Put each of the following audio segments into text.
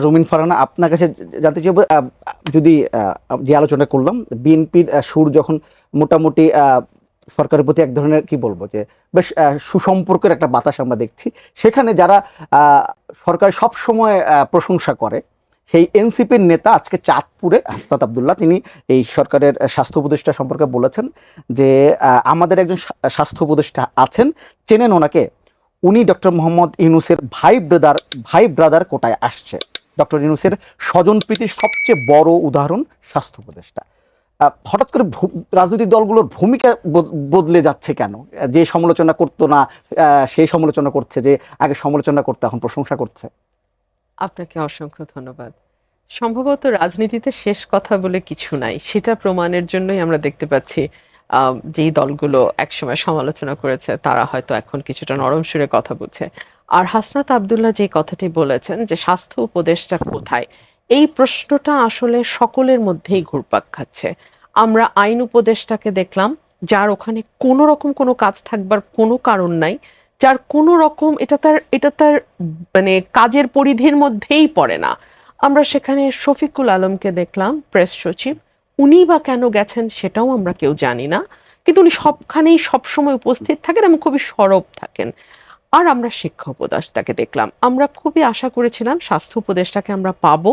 রুমিন ফারানা, আপনার কাছে জানতে চাইব যদি যে আলোচনা করলাম, বিএনপির সুর যখন মোটামুটি সরকারের প্রতি এক ধরনের, কি বলব যে, বেশ সুসম্পর্কের একটা বাতাস আমরা দেখছি, সেখানে যারা সরকার সব সময় প্রশংসা করে, সেই এনসিপির নেতা আজকে চাঁদপুরে, হাসনাত আবদুল্লাহ, তিনি এই সরকারের স্বাস্থ্য উপদেষ্টা সম্পর্কে বলেছেন যে আমাদের একজন স্বাস্থ্য উপদেষ্টা আছেন, চেনেন ওনাকে, উনি ডক্টর মোহাম্মদ ইউনুসের ভাই ব্রাদার ভাই ব্রাদার কোটায় আসছে। ডক্টর ইউনুসের স্বজনপ্রীতির সবচেয়ে বড় উদাহরণ স্বাস্থ্য উপদেষ্টা। হঠাৎ করে রাজনৈতিক দলগুলোর ভূমিকা বদলে যাচ্ছে কেন? যে সমালোচনা করতো না সেই সমালোচনা করছে যে আগে সমালোচনা করতে, এখন প্রশংসা করছে। আপনাকে অসংখ্য ধন্যবাদ। সম্ভবত রাজনীতিতে শেষ কথা বলে কিছু নাই। সেটা প্রমাণের জন্যই আমরা দেখতে পাচ্ছি যেই দলগুলো একসময় সমালোচনা করেছে, তারা হয়তো এখন কিছুটা নরম সুরে কথা বলছে। আর হাসনাত আবদুল্লাহ যে কথাটি বলেছেন যে স্বাস্থ্য উপদেশটা কোথায়, এই প্রশ্নটা আসলে সকলের মধ্যেই ঘুরপাক খাচ্ছে। আমরা আইন উপদেশটাকে দেখলাম, যার ওখানে কোনো রকম কোনো কাজ থাকবার কোনো কারণ নাই, যার কোনো রকম এটা তার এটা তার মানে কাজের পরিধির মধ্যেই পড়ে না। আমরা সেখানে শফিকুল আলমকে দেখলাম, প্রেস সচিব। উনি বা কেন গেছেন সেটাও আমরা কেউ জানি না, কিন্তু উনি সবখানেই সবসময় উপস্থিত থাকেন এবং খুবই সরব থাকেন। আর আমরা শিক্ষা উপদেশটাকে দেখলাম। আমরা খুবই আশা করেছিলাম স্বাস্থ্য উপদেশটাকে আমরা পাবো,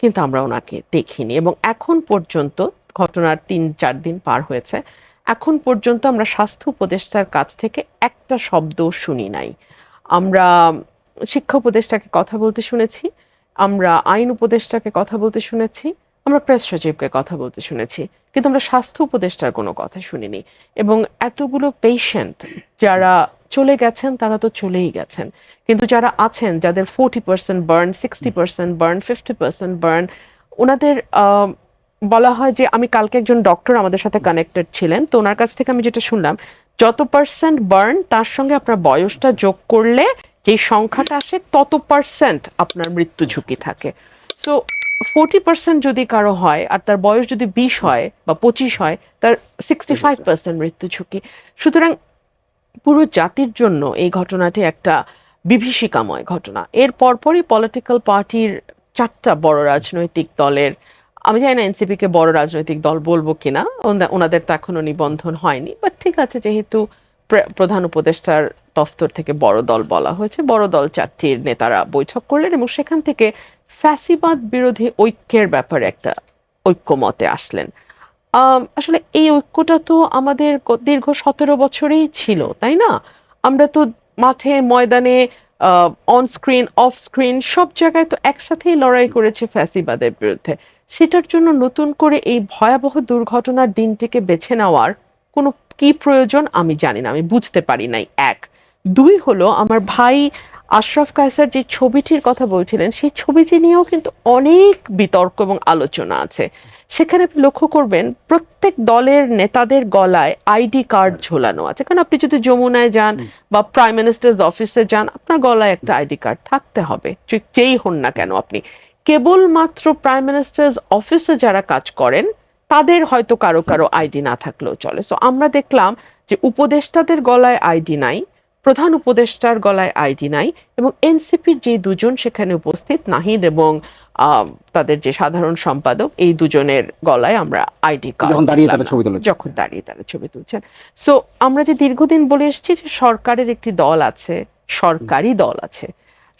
কিন্তু আমরা ওনাকে দেখিনি এবং এখন পর্যন্ত ঘটনার তিন, চার দিন পার হয়েছে, এখন পর্যন্ত আমরা স্বাস্থ্য উপদেষ্টার কাছ থেকে একটা শব্দ শুনি নাই। আমরা শিক্ষা উপদেষ্টাকে কথা বলতে শুনেছি, আমরা আইন উপদেষ্টাকে কথা বলতে শুনেছি, আমরা প্রেস সচিবকে কথা বলতে শুনেছি, কিন্তু আমরা স্বাস্থ্য উপদেষ্টার কোনো কথা শুনিনি। এবং এতগুলো পেশেন্ট যারা চলে গেছেন, তারা তো চলেই গেছেন। কিন্তু যারা আছেন, যাদের forty percent burn sixty percent burn fifty percent burn ওনাদের বলা হয় যে আমি কালকে একজন ডক্টর আমাদের সাথে কানেক্টেড ছিলেন, তো ওনার কাছ থেকে আমি যেটা শুনলাম, যত পার্সেন্ট বার্ন তার সঙ্গে আপনার বয়সটা যোগ করলে যে সংখ্যাটা আসে, তত পার্সেন্ট আপনার মৃত্যু ঝুঁকি থাকে। সো ফোর্টি পার্সেন্ট যদি কারও হয়, আর তার বয়স যদি বিশ হয় বা পঁচিশ হয়, তার সিক্সটি ফাইভ পার্সেন্ট মৃত্যু ঝুঁকি। সুতরাং পুরো জাতির জন্য এই ঘটনাটি একটা বিভীষিকাময় ঘটনা। এর পরপরই পলিটিক্যাল পার্টির চারটা বড় রাজনৈতিক দলের, আমি জানি না এনসিপি কে বড় রাজনৈতিক দল বলব কিনা ওনাদের তো এখনও নিবন্ধন হয়নি বাট ঠিক আছে যেহেতু প্র- প্রধান উপদেষ্টার দফতর থেকে বড় দল বলা হয়েছে, বড় দল চারটির নেতারা বৈঠক করলেন এবং সেখান থেকে ফ্যাসিবাদ বিরোধী ঐক্যের ব্যাপারে একটা ঐক্যমতে আসলেন। আসলে এই ঐক্যটা তো আমাদের দীর্ঘ সতেরো বছরেই ছিল, তাই না? আমরা তো মাঠে, ময়দানে অন স্ক্রিন অফ স্ক্রিন সব জায়গায় তো একসাথেই লড়াই করেছে ফ্যাসিবাদের বিরুদ্ধে। সেটার জন্য নতুন করে এই ভয়াবহ দুর্ঘটনার দিনটিকে বেছে নেওয়ার কোনো কি প্রয়োজন আমি জানি না, আমি বুঝতে পারি নাই। এক। দুই হলো, আমার ভাই আশরাফ কায়সার যে ছবিটির কথা বলছিলেন সেই ছবিটি নিয়েও কিন্তু অনেক বিতর্ক এবং আলোচনা আছে। সেখানে আপনি লক্ষ্য করবেন প্রত্যেক দলের নেতাদের গলায় আইডি কার্ড ঝোলানো আছে। কারণ আপনি যদি যমুনায় যান বা প্রাইম মিনিস্টার্স অফিসে যান আপনার গলায় একটা আইডি কার্ড থাকতে হবে। যেই হন না কেন আপনি। কেবলমাত্র প্রাইম মিনিস্টার্স অফিসে যারা কাজ করেন তাদের হয়তো কারও কারও আইডি না থাকলেও চলে। সো আমরা দেখলাম যে উপদেষ্টাদের গলায় আইডি নাই প্রধান উপদেষ্টার গলায় আইডি নাই এবং এনসিপির যে দুজন সেখানে উপস্থিত নাহিদ এবং তাদের যে সাধারণ সম্পাদক এই দুজনের গলায় আমরা আইডি কার্ড যখন দাঁড়িয়ে তারা ছবি তুলেছে। যখন দাঁড়িয়ে তারা ছবি তুলছেন। সো আমরা যে দীর্ঘদিন বলে এসেছি যে সরকারের একটি দল আছে সরকারি দল আছে।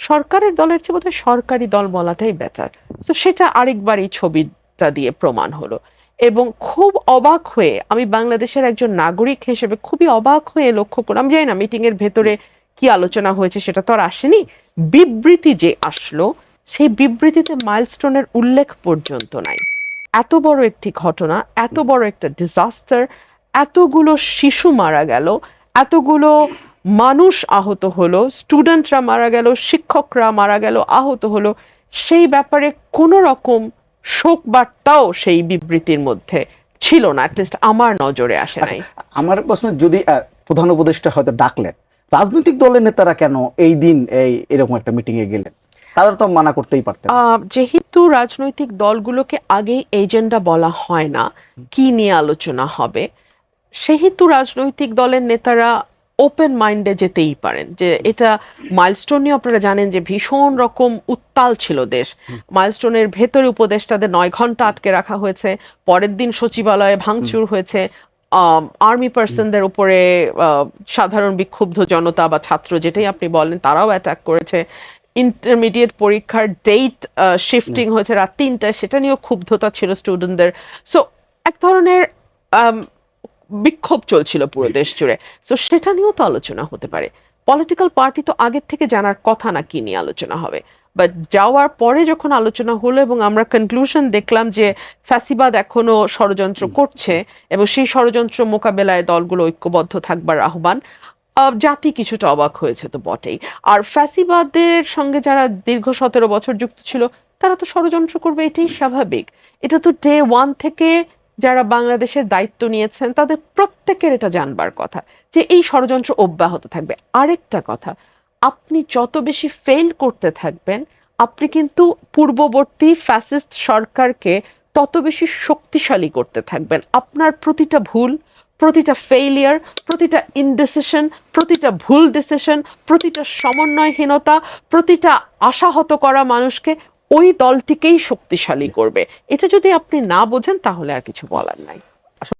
সরকারের দলের চেয়ে বোধহয় সরকারি দল বলাটাই বেটার তো সেটা আরেকবার এই ছবিটা দিয়ে প্রমাণ হলো। এবং খুব অবাক হয়ে আমি বাংলাদেশের একজন নাগরিক হিসেবে খুবই অবাক হয়ে লক্ষ্য করলাম। জানি না মিটিং এর ভেতরে কি আলোচনা হয়েছে সেটা তো আর আসেনি। বিবৃতি যে আসলো, সেই বিবৃতিতে মাইলস্টোনের উল্লেখ পর্যন্ত নাই। এত বড় একটি ঘটনা, এত বড় একটা ডিজাস্টার এতগুলো শিশু মারা গেল, এতগুলো মানুষ আহত হলো স্টুডেন্টরা মারা গেল, শিক্ষকরা মারা গেল, আহত হলো। সেই ব্যাপারে কোনো রকম শোক বার্তাও সেই বিবৃতির মধ্যে ছিল না অ্যাটলিস্ট আমার নজরে আসে নাই। আমার প্রশ্ন যদি প্রধান উপদেষ্টা হয়তো ডাকলেন রাজনৈতিক দলের নেতারা কেন এই দিন এই এরকম একটা মিটিং এ গেলেন? তারা তো মানা করতেই পারতেন। যেহেতু রাজনৈতিক দলগুলোকে আগেই এজেন্ডা বলা হয় না কি নিয়ে আলোচনা হবে? সেহেতু রাজনৈতিক দলের নেতারা ওপেন মাইন্ডে যেতেই পারেন, যে এটা মাইলস্টোন আপনারা জানেন যে ভীষণ রকম উত্তাল ছিল দেশ। মাইলস্টোনের ভেতরে উপদেষ্টাদের নয় ঘণ্টা আটকে রাখা হয়েছে, পরের দিন সচিবালয়ে ভাঙচুর হয়েছে আর্মি পার্সনদের উপরে সাধারণ বিক্ষুব্ধ জনতা বা ছাত্র যেটাই আপনি বলেন, তারাও অ্যাটাক করেছে। ইন্টারমিডিয়েট পরীক্ষার ডেট শিফটিং হয়েছে রাত তিনটায়, সেটা নিয়েও ক্ষুব্ধতা ছিল স্টুডেন্টদের সো এক ধরনের বিক্ষোভ চলছিল পুরো দেশ জুড়ে। তো সেটা নিয়েও তো আলোচনা হতে পারে। পলিটিক্যাল পার্টি তো আগের থেকে জানার কথা না কি নিয়ে আলোচনা হবে। বাট যাওয়ার পরে যখন আলোচনা হলো এবং আমরা কনক্লুশন দেখলাম যে ফ্যাসিবাদ এখনও ষড়যন্ত্র করছে এবং সেই ষড়যন্ত্র মোকাবেলায় দলগুলো ঐক্যবদ্ধ থাকবার আহ্বান জাতি কিছুটা অবাক হয়েছে তো বটেই। আর ফ্যাসিবাদের সঙ্গে যারা দীর্ঘ সতেরো বছর যুক্ত ছিল তারা তো ষড়যন্ত্র করবে এটাই স্বাভাবিক। এটা তো ডে ওয়ান থেকে যারা বাংলাদেশের দায়িত্ব নিয়েছেন, তাদের প্রত্যেকের এটা জানবার কথা যে এই ষড়যন্ত্র অব্যাহত থাকবে। আরেকটা কথা, আপনি যত বেশি ফেল করতে থাকবেন, আপনি কিন্তু পূর্ববর্তী ফ্যাসিস্ট সরকারকে তত বেশি শক্তিশালী করতে থাকবেন। আপনার প্রতিটা ভুল, প্রতিটা ফেইলিয়ার প্রতিটা ইনডিসিশন প্রতিটা ভুল ডিসিশন প্রতিটা সমন্বয়হীনতা, প্রতিটা আশাহত করা মানুষকে ওই দলটিকেই শক্তিশালী করবে। এটা যদি আপনি না বোঝেন তাহলে আর কিছু বলার নাই।